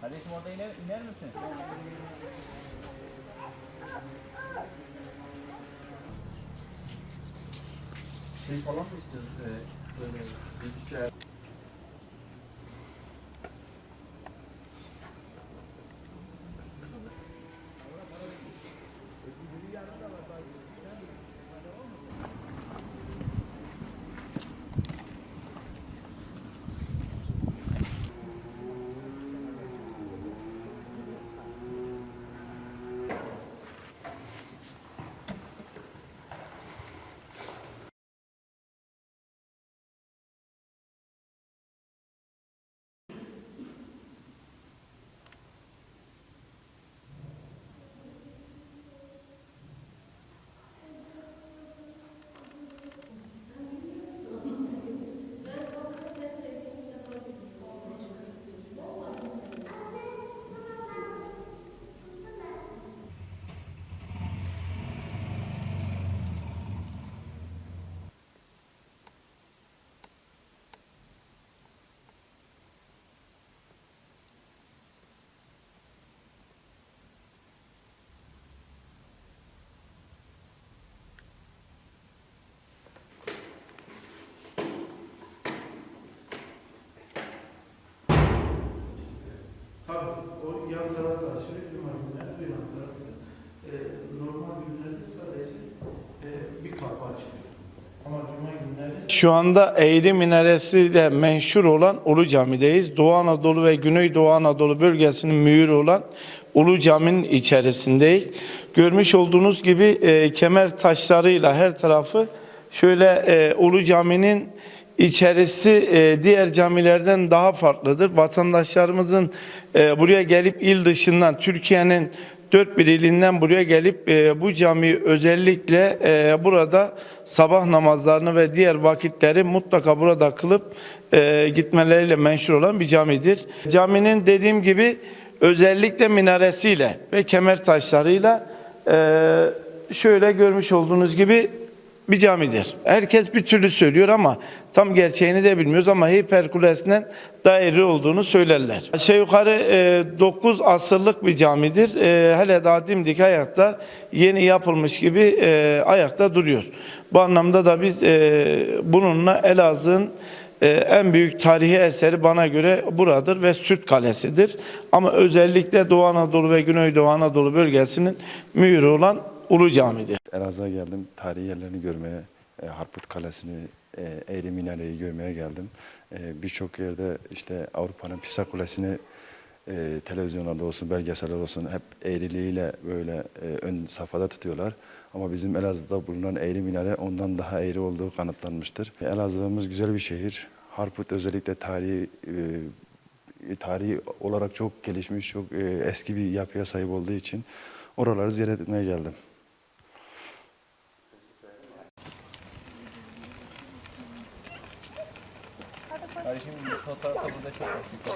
Kardeşim orada iner, iner misin? Şey falan mı istiyorsun? Ee, böyle bilgisayar. Şu anda Eğri Minaresi'yle menşur olan Ulu Cami'deyiz. Doğu Anadolu ve Güneydoğu Anadolu bölgesinin mühürü olan Ulu Cami'nin içerisindeyiz. Görmüş olduğunuz gibi e, kemer taşlarıyla her tarafı şöyle e, Ulu Cami'nin içerisi e, diğer camilerden daha farklıdır. Vatandaşlarımızın e, buraya gelip il dışından Türkiye'nin dört bir ilinden buraya gelip e, bu camiyi özellikle e, burada sabah namazlarını ve diğer vakitleri mutlaka burada kılıp e, gitmeleriyle menşur olan bir camidir. Caminin dediğim gibi özellikle minaresiyle ve kemer taşlarıyla e, şöyle görmüş olduğunuz gibi bir camidir. Herkes bir türlü söylüyor ama tam gerçeğini de bilmiyoruz ama Hiperkulesi'nden daire olduğunu söylerler. Aşağı yukarı 9 asırlık bir camidir. E, hele daha dimdik ayakta yeni yapılmış gibi e, ayakta duruyor. Bu anlamda da biz e, bununla Elazığ'ın e, en büyük tarihi eseri bana göre buradır ve Süt Kalesi'dir. Ama özellikle Doğu Anadolu ve Güneydoğu Anadolu bölgesinin mühürü olan Ulu Cami'dir. Elazığ'a geldim. Tarihi yerlerini görmeye, e, Harput Kalesi'ni, e, Eğri Minare'yi görmeye geldim. E, Birçok yerde işte Avrupa'nın Pisa Kulesi'ni e, televizyonlarda olsun, belgeseller olsun hep eğriliğiyle böyle e, ön safhada tutuyorlar. Ama bizim Elazığ'da bulunan Eğri Minare ondan daha eğri olduğu kanıtlanmıştır. Elazığ'ımız güzel bir şehir. Harput özellikle tarihi e, tarihi olarak çok gelişmiş, çok e, eski bir yapıya sahip olduğu için oraları ziyaret etmeye geldim. Kardeşim fotoğrafta burada çok büyük bir